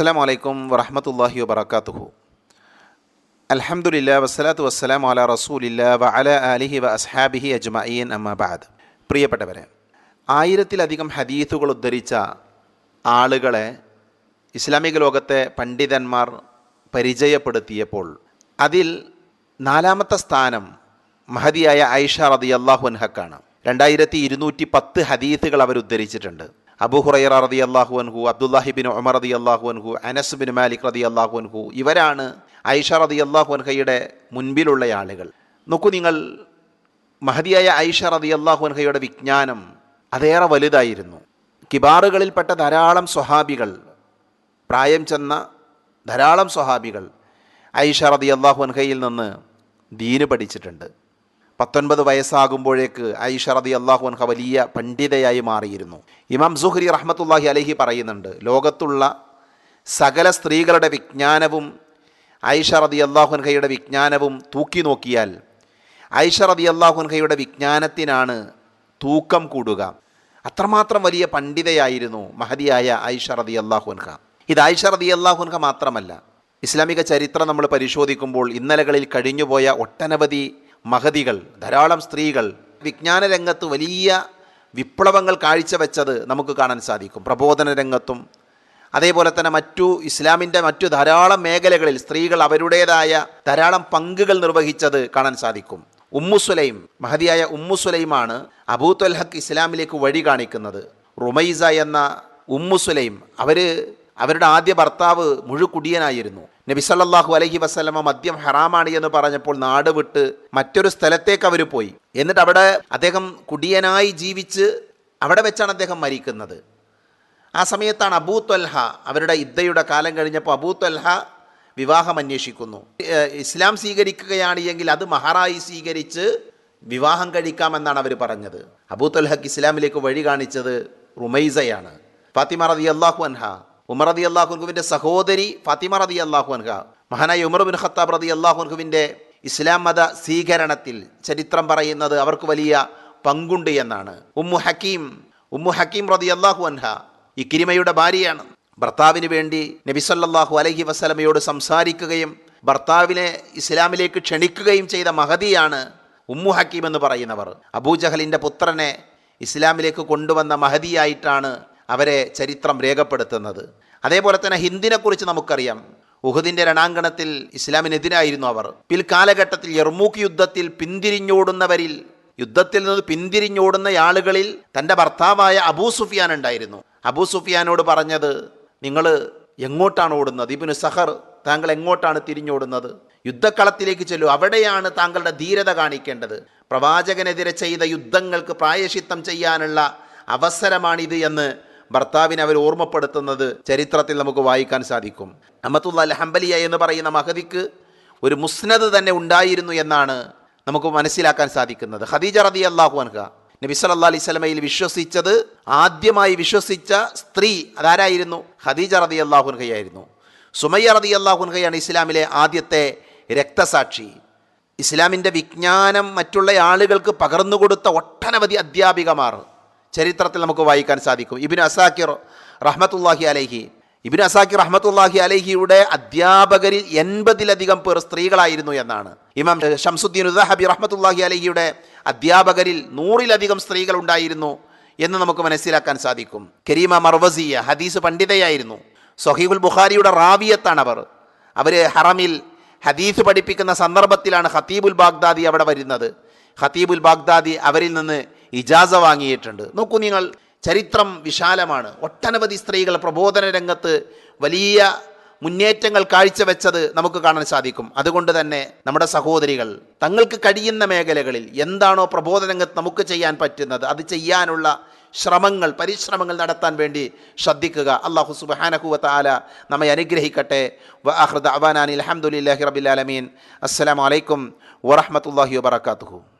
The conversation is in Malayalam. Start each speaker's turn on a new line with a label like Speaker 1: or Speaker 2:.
Speaker 1: അസ്സാം വലൈക്കും വറഹമത്തല്ലാഹി വബർക്കാത്തുഹു അലഹമുല്ല വസ്സലാത്തു വസ്സലാം അല റസൂലില്ല വ അല അലിഹി വ അസ്ഹാബിഹി അജ്മഈൻ അമ്മബാദ് പ്രിയപ്പെട്ടവരെ ആയിരത്തിലധികം ഹദീസുകൾ ഉദ്ധരിച്ച ആളുകളെ ഇസ്ലാമിക ലോകത്തെ പണ്ഡിതന്മാർ പരിചയപ്പെടുത്തിയപ്പോൾ അതിൽ നാലാമത്തെ സ്ഥാനം മഹതിയായ ഐഷ റതി അള്ളാഹു അൻഹക്കാണ്. രണ്ടായിരത്തി ഇരുന്നൂറ്റി പത്ത് ഹദീസുകൾ അവർ ഉദ്ധരിച്ചിട്ടുണ്ട്. അബു ഹുറൈറ റതി അള്ളാഹു അൻഹു അബ്ദുല്ലാഹിബിൻ ഉമർ റതി അള്ളാഹു അൻഹു അനസ് ബിൻ മാലിക് റതി അള്ളാഹു അൻഹു ഇവരാണ് ഐഷ റതി അള്ളാഹു അൻഹയുടെ മുൻപിലുള്ള ആളുകൾ. നോക്കൂ നിങ്ങൾ മഹതിയായ ഐഷ റതി അള്ളാഹു അൻഹയുടെ വിജ്ഞാനം അതേറെ വലുതായിരുന്നു. കിബാറുകളിൽപ്പെട്ട ധാരാളം സ്വഹാബികൾ പ്രായം ചെന്ന ധാരാളം സ്വഹാബികൾ ഐഷ റതി അള്ളാഹു അൻഹയിൽ നിന്ന് ദീന് പഠിച്ചിട്ടുണ്ട്. പത്തൊൻപത് വയസ്സാകുമ്പോഴേക്ക് ഐഷ റതി അള്ളാഹു അൻഹ വലിയ പണ്ഡിതയായി മാറിയിരുന്നു. ഇമാം സുഹരി റഹ്മത്തുല്ലാഹി അലഹി പറയുന്നുണ്ട് ലോകത്തുള്ള സകല സ്ത്രീകളുടെ വിജ്ഞാനവും ഐഷ റതി അൻഹയുടെ വിജ്ഞാനവും തൂക്കി നോക്കിയാൽ ഐഷ റതി അൻഹയുടെ വിജ്ഞാനത്തിനാണ് തൂക്കം കൂടുക. അത്രമാത്രം വലിയ പണ്ഡിതയായിരുന്നു മഹതിയായ ഐഷ റതി അൻഹ. ഇത് ഐഷ റതി അൻഹ മാത്രമല്ല ഇസ്ലാമിക ചരിത്രം നമ്മൾ പരിശോധിക്കുമ്പോൾ ഇന്നലകളിൽ കഴിഞ്ഞുപോയ ഒട്ടനവധി മഹതികൾ ധാരാളം സ്ത്രീകൾ വിജ്ഞാന രംഗത്ത് വലിയ വിപ്ലവങ്ങൾ കാഴ്ചവെച്ചത് നമുക്ക് കാണാൻ സാധിക്കും. പ്രബോധന രംഗത്തും അതേപോലെ തന്നെ മറ്റു ഇസ്ലാമിന്റെ മറ്റു ധാരാളം മേഖലകളിൽ സ്ത്രീകൾ അവരുടേതായ ധാരാളം പങ്കുകൾ നിർവഹിച്ചത് കാണാൻ സാധിക്കും. ഉമ്മുസുലൈം മഹതിയായ ഉമ്മുസുലൈമാണ് അബൂത്വൽഹക്ക് ഇസ്ലാമിലേക്ക് വഴി കാണിക്കുന്നത്. റുമൈസ എന്ന ഉമ്മുസുലൈം അവർ അവരുടെ ആദ്യ ഭർത്താവ് മുഴുകുടിയനായിരുന്നു. നബി സല്ലാഹു അലഹി വസ്ലമ മദ്യം ഹറാമാണ് എന്ന് പറഞ്ഞപ്പോൾ നാട് വിട്ട് മറ്റൊരു സ്ഥലത്തേക്ക് അവർ പോയി. എന്നിട്ട് അവിടെ അദ്ദേഹം കുടിയനായി ജീവിച്ച് അവിടെ വെച്ചാണ് അദ്ദേഹം മരിക്കുന്നത്. ആ സമയത്താണ് അബൂ അവരുടെ ഇദ്ദയുടെ കാലം കഴിഞ്ഞപ്പോൾ അബൂ വിവാഹം അന്വേഷിക്കുന്നു. ഇസ്ലാം സ്വീകരിക്കുകയാണ് എങ്കിൽ അത് മഹറായി സ്വീകരിച്ച് വിവാഹം കഴിക്കാമെന്നാണ് അവർ പറഞ്ഞത്. അബൂ ഇസ്ലാമിലേക്ക് വഴി കാണിച്ചത് റുമൈസയാണ്. ഫാത്തിമ റതി അള്ളാഹു അൻഹ ഉമർ റതി അള്ളാഹുൻഹുവിന്റെ സഹോദരി ഫാത്തിമ റതി അള്ളാഹു അൻഹ മഹാനായ ഉമർ ബിൻ ഖത്താബ് റതി അള്ളാഹുൻഹുവിന്റെ ഇസ്ലാം മത സ്വീകരണത്തിൽ ചരിത്രം പറയുന്നത് അവർക്ക് വലിയ പങ്കുണ്ട് എന്നാണ്. ഉമ്മു ഹക്കീം ഉമ്മു ഹക്കീം റതി അള്ളാഹു അൻഹ കിരിമയുടെ ഭാര്യയാണ്. ഭർത്താവിന് വേണ്ടി നബിസല്ലാഹു അലഹി വസല്ലമയോട് സംസാരിക്കുകയും ഭർത്താവിനെ ഇസ്ലാമിലേക്ക് ക്ഷണിക്കുകയും ചെയ്ത മഹതിയാണ് ഉമ്മു ഹക്കീം എന്ന് പറയുന്നവർ. അബൂജഹലിന്റെ പുത്രനെ ഇസ്ലാമിലേക്ക് കൊണ്ടുവന്ന മഹദിയായിട്ടാണ് അവരെ ചരിത്രം രേഖപ്പെടുത്തുന്നത്. അതേപോലെ തന്നെ ഹിന്ദിനെക്കുറിച്ച് നമുക്കറിയാം. ഉഹുദിന്റെ രണാങ്കണത്തിൽ ഇസ്ലാമിനെതിരായിരുന്നു അവർ. പിൽക്കാലഘട്ടത്തിൽ യർമൂക്ക് യുദ്ധത്തിൽ പിന്തിരിഞ്ഞോടുന്നവരിൽ യുദ്ധത്തിൽ നിന്ന് പിന്തിരിഞ്ഞോടുന്ന ആളുകളിൽ തന്റെ ഭർത്താവായ അബൂ സുഫിയാൻ ഉണ്ടായിരുന്നു. അബൂ സുഫിയാനോട് പറഞ്ഞത് നിങ്ങൾ എങ്ങോട്ടാണ് ഓടുന്നത്? ഇബിന് സഹർ താങ്കൾ എങ്ങോട്ടാണ് തിരിഞ്ഞോടുന്നത്? യുദ്ധക്കളത്തിലേക്ക് ചെല്ലൂ. അവിടെയാണ് താങ്കളുടെ ധീരത കാണിക്കേണ്ടത്. പ്രവാചകനെതിരെ ചെയ്ത യുദ്ധങ്ങൾക്ക് പ്രായശിത്തം ചെയ്യാനുള്ള അവസരമാണിത് എന്ന് ഭർത്താവിനെ അവർ ഓർമ്മപ്പെടുത്തുന്നത് ചരിത്രത്തിൽ നമുക്ക് വായിക്കാൻ സാധിക്കും. അഹമ്മത്തുള്ള ഹംബലിയ എന്ന് പറയുന്ന മഹദിക്ക് ഒരു മുസ്നദ് തന്നെ ഉണ്ടായിരുന്നു എന്നാണ് നമുക്ക് മനസ്സിലാക്കാൻ സാധിക്കുന്നത്. ഖദീജ റതി അള്ളാഹു അൻഹ നബി സല്ലാ അലൈഹി സ്വലമയിൽ വിശ്വസിച്ചത് ആദ്യമായി വിശ്വസിച്ച സ്ത്രീ അതാരായിരുന്നു? ഖദീജ റതി അള്ളാഹുൻഹയായിരുന്നു സുമയ്യ റതി അള്ളാഹുൻഹയാണ് ഇസ്ലാമിലെ ആദ്യത്തെ രക്തസാക്ഷി. ഇസ്ലാമിന്റെ വിജ്ഞാനം മറ്റുള്ള ആളുകൾക്ക് പകർന്നു കൊടുത്ത ഒട്ടനവധി അധ്യാപികമാർ. ചരിത്രത്തിൽ നമുക്ക് വായിക്കാൻ സാധിക്കും. ഇബിൻ അസാക്കിർ റഹ്മത്തുല്ലാഹി അലൈഹി. ഇബിൻ അസാക്കിർ റഹ്മത്തുല്ലാഹി അലഹിയുടെ അധ്യാപകരിൽ എൺപതിലധികം പേർ സ്ത്രീകളായിരുന്നു എന്നാണ്. ഇമാം ഷംസുദ്ദീൻ ഉദഹബി റഹ്മത്തുല്ലാഹി അലഹിയുടെ അധ്യാപകരിൽ നൂറിലധികം സ്ത്രീകൾ ഉണ്ടായിരുന്നു എന്ന് നമുക്ക് മനസ്സിലാക്കാൻ സാധിക്കും. കരീമ മർവസിയ ഹദീസ് പണ്ഡിതയായിരുന്നു. സൊഹീബുൽ ബുഖാരിയുടെ റാവിയത്താണ് അവർ. അവർ ഹറമിൽ ഹദീസ് പഠിപ്പിക്കുന്ന സന്ദർഭത്തിലാണ് ഖത്തീബുൽ ബാഗ്ദാദി അവിടെ വരുന്നത്. ഖത്തീബുൽ ബാഗ്ദാദി അവരിൽ നിന്ന് ഇജാസ വാങ്ങിയിട്ടുണ്ട്. നോക്കൂ നിങ്ങൾ ചരിത്രം വിശാലമാണ്. ഒട്ടനവധി സ്ത്രീകൾ പ്രബോധന രംഗത്ത് വലിയ മുന്നേറ്റങ്ങൾ കാഴ്ചവെച്ചത് നമുക്ക് കാണാൻ സാധിക്കും. അതുകൊണ്ട് തന്നെ നമ്മുടെ സഹോദരികൾ തങ്ങൾക്ക് കഴിയുന്ന മേഖലകളിൽ എന്താണോ പ്രബോധന രംഗത്ത് നമുക്ക് ചെയ്യാൻ പറ്റുന്നത് അത് ചെയ്യാനുള്ള ശ്രമങ്ങൾ പരിശ്രമങ്ങൾ നടത്താൻ വേണ്ടി ശ്രദ്ധിക്കുക. അള്ളാഹു സുബാനഹുവത്ത ആല നമ്മെ അനുഗ്രഹിക്കട്ടെ. വഹൃദ് അവാനാനി അലഹമുല്ലാഹി റബിലാലമീൻ അസ്സലാമലൈക്കും വറഹമത്തല്ലാഹി വബർക്കാത്തുഹു